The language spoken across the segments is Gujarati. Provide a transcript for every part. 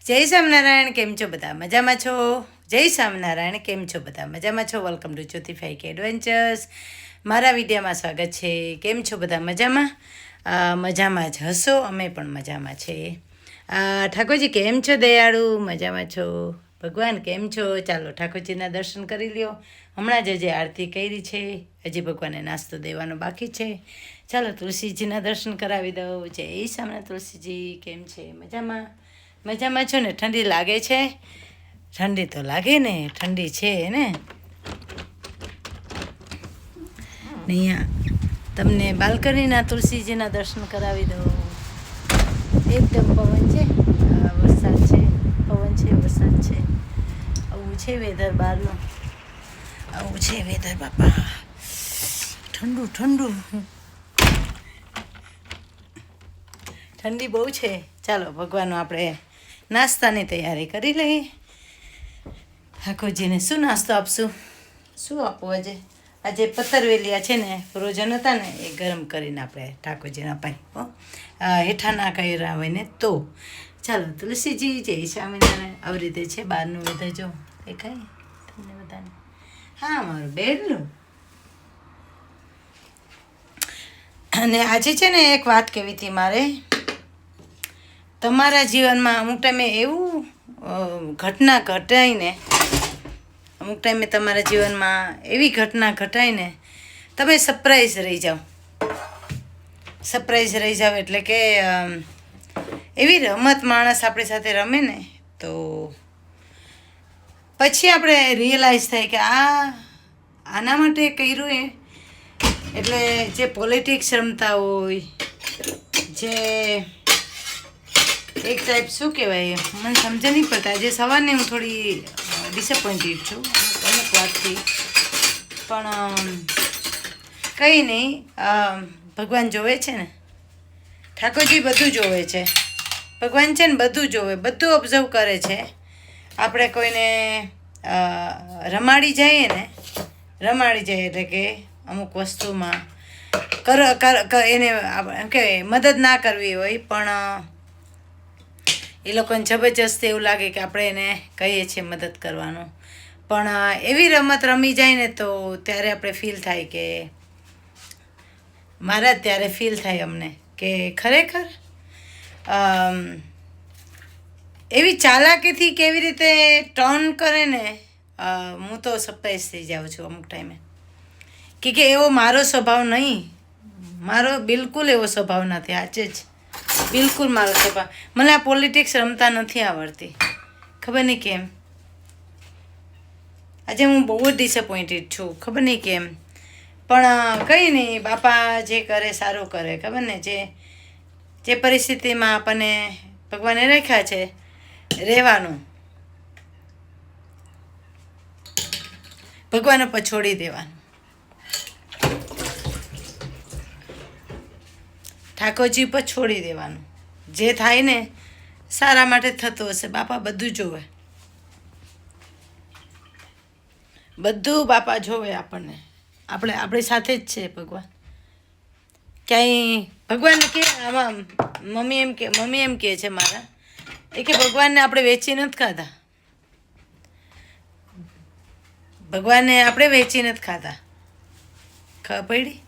જય સ્વામિનારાયણ, કેમ છો બધા? મજામાં છો? જય સ્વામિનારાયણ, કેમ છો બધા? મજામાં છો? વેલકમ ટુ જ્યોતિ ફાઈક એડવેન્ચર્સ મારા વિડીયોમાં સ્વાગત છે. કેમ છો બધા? મજામાં? મજામાં જ હશો? અમે પણ મજામાં છે. ઠાકોરજી, કેમ છો દયાળુ? મજામાં છો? ભગવાન, કેમ છો? ચાલો, ઠાકોરજીના દર્શન કરી લ્યો. હમણાં જ હજી આરતી કરી છે. હજી ભગવાનને નાસ્તો દેવાનો બાકી છે. ચાલો, તુલસીજીના દર્શન કરાવી દઉં. જય સામે તુલસીજી, કેમ છે? મજામાં? મજામાં છો ને? ઠંડી લાગે છે? ઠંડી તો લાગે ને, ઠંડી છે ને? અહીંયા તમને બાલ્કનીના તુલસીજીના દર્શન કરાવી દઉં. એકદમ પવન છે. વરસાદ છે. પવન છે, વરસાદ છે. આવું છે વેધર બહારનું. આવું છે વેધર બાપા. ઠંડુ ઠંડુ. ઠંડી બહુ છે. ચાલો ભગવાનનું આપણે નાસ્તાની તૈયારી કરી લઈએ. ઠાકોરજીને શું નાસ્તો આપશું? શું આપવું આજે? આજે પતરવેલિયા છે ને ફ્રોઝન હતા ને, એ ગરમ કરીને આપણે ઠાકોરજીના પાણી હેઠા ના કર્યા હોય ને તો. ચાલો, તુલસીજી, જય સ્વામિનારાયણ. આવી રીતે છે, બહારનું વેધર જો, દેખાય? તમને બધાને? હા, મારું બેડનું. અને આજે છે ને એક વાત કહેવી હતી મારે. તમારા જીવનમાં અમુક ટાઈમે એવું ઘટના ઘટાઈને, અમુક ટાઈમે તમારા જીવનમાં એવી ઘટના ઘટાઈને તમે સરપ્રાઈઝ રહી જાઓ. સરપ્રાઈઝ રહી જાઓ એટલે કે એવી રમત માણસ આપણી સાથે રમે ને, તો પછી આપણે રિયલાઇઝ થાય કે આ, આના માટે કર્યું એ. એટલે જે પોલિટિક્સ રમતા હોય, જે એક ટાઈપ શું કહેવાય? મને સમજ નહીં પડતા. આજે સવારની હું થોડી ડિસઅપોઇન્ટેડ છું. અમુક વાતથી. પણ કંઈ નહીં. ભગવાન જોવે છે ને? ઠાકોરજી બધું જોવે છે. ભગવાન છે ને બધું જોવે, બધું ઓબ્ઝર્વ કરે છે. આપણે કોઈને રમાડી જઈએ ને, રમાડી જઈએ એટલે કે અમુક વસ્તુમાં કર એને એમ કહેવાય, મદદ ના કરવી હોય. પણ એ લોકોને જબરજસ્ત એવું લાગે કે આપણે એને કહીએ છીએ મદદ કરવાનું. પણ એવી રમત રમી જાય ને તો ત્યારે આપણે ફીલ થાય કે મારા ત્યારે ફીલ થાય અમને કે ખરેખર એવી ચાલાકીથી કેવી રીતે ટર્ન કરે ને હું તો સરપ્રાઈઝ થઈ જાઉં છું અમુક ટાઈમે કે કે એવો મારો સ્વભાવ નહીં. મારો બિલકુલ એવો સ્વભાવ નથી, આજે જ. બિલકુલ મારો સ્વભાવ. મને આ પોલિટિક્સ રમતા નથી આવડતી. ખબર નહીં કેમ? આજે હું બહુ જ ડિસઅપોઇન્ટેડ છું. ખબર નહીં કેમ? પણ કંઈ નહીં, બાપા જે કરે સારું કરે. ખબર ને? જે જે પરિસ્થિતિમાં આપણને ભગવાને રાખ્યા છે, રહેવાનું. ભગવાન ઉપર છોડી દેવાનું. ઠાકોરજી પર છોડી દેવાનું. જે થાય ને, સારા માટે થતું હશે. બાપા બધું જોવે. બધું બાપા જોવે આપણને. આપણે, આપણી સાથે જ છે ભગવાન. ક્યાંય ભગવાન કે, આમાં મમ્મી એમ કે, મમ્મી એમ કહે છે મારા, એ કે ભગવાનને આપણે વેચી નથી ખાધા. ભગવાનને આપણે વેચી નથી ખાધા. ખબર પડી?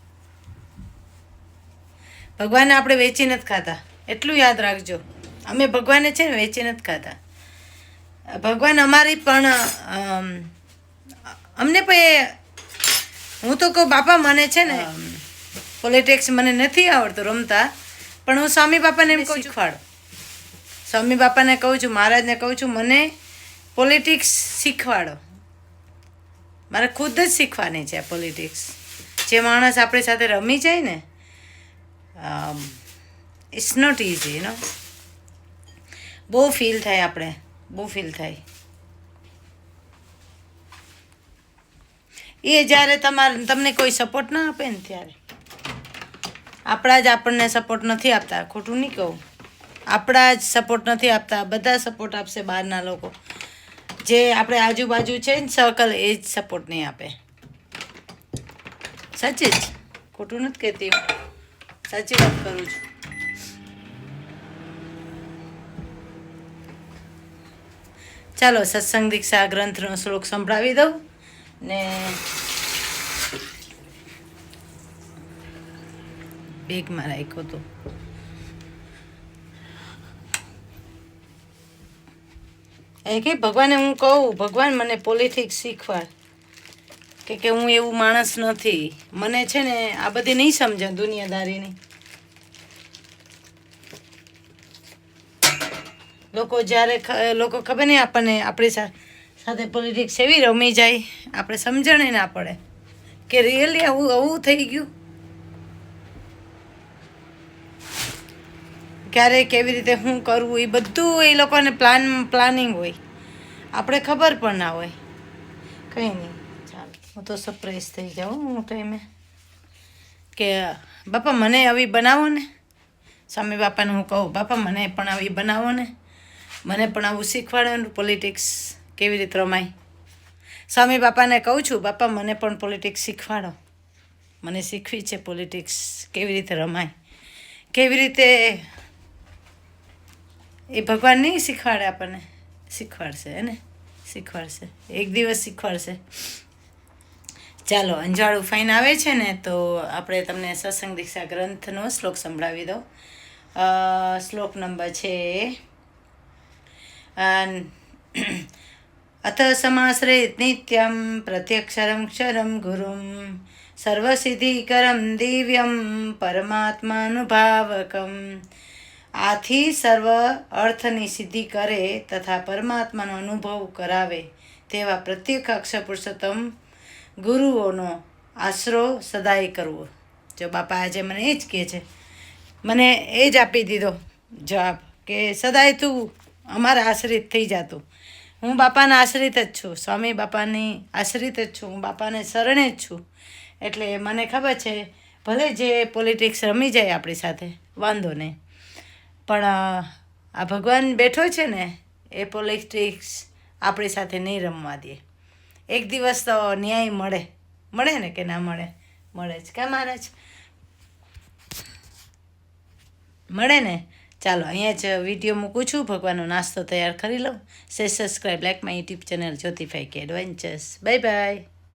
ભગવાનને આપણે વેચી નથી ખાતા. એટલું યાદ રાખજો. અમે ભગવાનને છે ને વેચી નથી ખાતા. ભગવાન અમારી પણ અમને પણ એ- હું તો કહું બાપા મને છે ને પોલિટિક્સ મને નથી આવડતું રમતા પણ હું સ્વામી બાપાને એમ કહું છું. શીખવાડો. સ્વામી બાપાને કહું છું મહારાજને કહું છું મને પોલિટિક્સ શીખવાડો. મારે ખુદ જ શીખવાની છે પોલિટિક્સ જે માણસ આપણી સાથે રમી જાય ને ઇટ્સ નોટ ઇઝી નો બહુ ફીલ થાય આપણે. બહુ ફીલ થાય. એ જ્યારે તમારે, તમને કોઈ સપોર્ટ ના આપે ને ત્યારે. આપણા જ આપણને સપોર્ટ નથી આપતા. ખોટું નહીં કહું. આપણા જ સપોર્ટ નથી આપતા. બધા સપોર્ટ આપશે બહારના લોકો. જે આપણે આજુબાજુ છે ને સર્કલ એ જ સપોર્ટ નહીં આપે. સાચી જ? ખોટું નથી કહેતી સાચી વાત કરું છું. ચાલો, સત્સંગ દીક્ષા ગ્રંથનો શ્લોક સંભળાવી દઉં ને બેગમાં રાખ્યો તો. એ કે ભગવાને હું કહું, ભગવાન મને પોલિટિક્સ શીખવાડ. કે કે હું એવું માણસ નથી. મને છે ને આ બધી નહીં સમજે દુનિયાદારીની. લોકો જ્યારે લોકો ખબર નહીં આપણને આપણી સાથે પોલિટિક્સ એવી રમી જાય, આપણે સમજણે ના પડે. કે રિયલી આવું આવું થઈ ગયું? ક્યારે કેવી રીતે શું કરવું, એ બધું એ લોકોને પ્લાન, પ્લાનિંગ હોય. આપણે ખબર પણ ના હોય. કંઈ નહીં. હું તો સરપ્રાઈઝ થઈ જાઉં હું ટાઈમે કે બાપા, મને આવી બનાવો ને. સ્વામી બાપાને હું કહું, બાપા, મને પણ આવી બનાવો ને. મને પણ આવું શીખવાડો પોલિટિક્સ કેવી રીતે રમાય. સ્વામી બાપાને કહું છું, બાપા, મને પણ પોલિટિક્સ શીખવાડો. મને શીખવી છે પોલિટિક્સ કેવી રીતે રમાય. કેવી રીતે એ ભગવાન નહીં શીખવાડે આપણને. શીખવાડશે, હે ને? શીખવાડશે. એક દિવસ શીખવાડશે. ચાલો, અંજાળું ફાઇન આવે છે ને, તો આપણે તમને સત્સંગ દીક્ષા ગ્રંથનો શ્લોક સંભળાવી દો શ્લોક નંબર છે અથ સમાશ્રિત નિત્યમ પ્રત્યક્ષરમ ક્ષરમ ગુરુમ સર્વસિદ્ધિકરમ દિવ્યમ પરમાત્માનુભાવકમ. આથી સર્વ અર્થની સિદ્ધિ કરે તથા પરમાત્માનો અનુભવ કરાવે તેવા પ્રત્યેક અક્ષર પુરુષોત્તમ ગુરુઓનો આશરો સદાય કરવો. જો બાપા આજે મને એ જ કહે છે. મને એ જ આપી દીધો જવાબ કે સદાય તું અમારા આશ્રિત થઈ જાતું હું બાપાના આશ્રિત જ છું. સ્વામી બાપાની આશ્રિત જ છું. હું બાપાને શરણે જ છું. એટલે મને ખબર છે, ભલે જે પોલિટિક્સ રમી જાય આપણી સાથે, વાંધો નહીં. પણ આ ભગવાન બેઠો છે ને, એ પોલિટિક્સ આપણી સાથે નહીં રમવા દે. એક દિવસ તો ન્યાય મળે. મળે ને કે ના મળે? મળે જ. કા મહારાજ મળે ને? ચાલો, અહીંયા જ વીડિયો મૂકું છું. ભગવાનનો નાસ્તો તૈયાર કરી લઉં. સે subscribe like my YouTube channel જ્યોતિફાઈ કે એડવેન્ચર્સ બાય બાય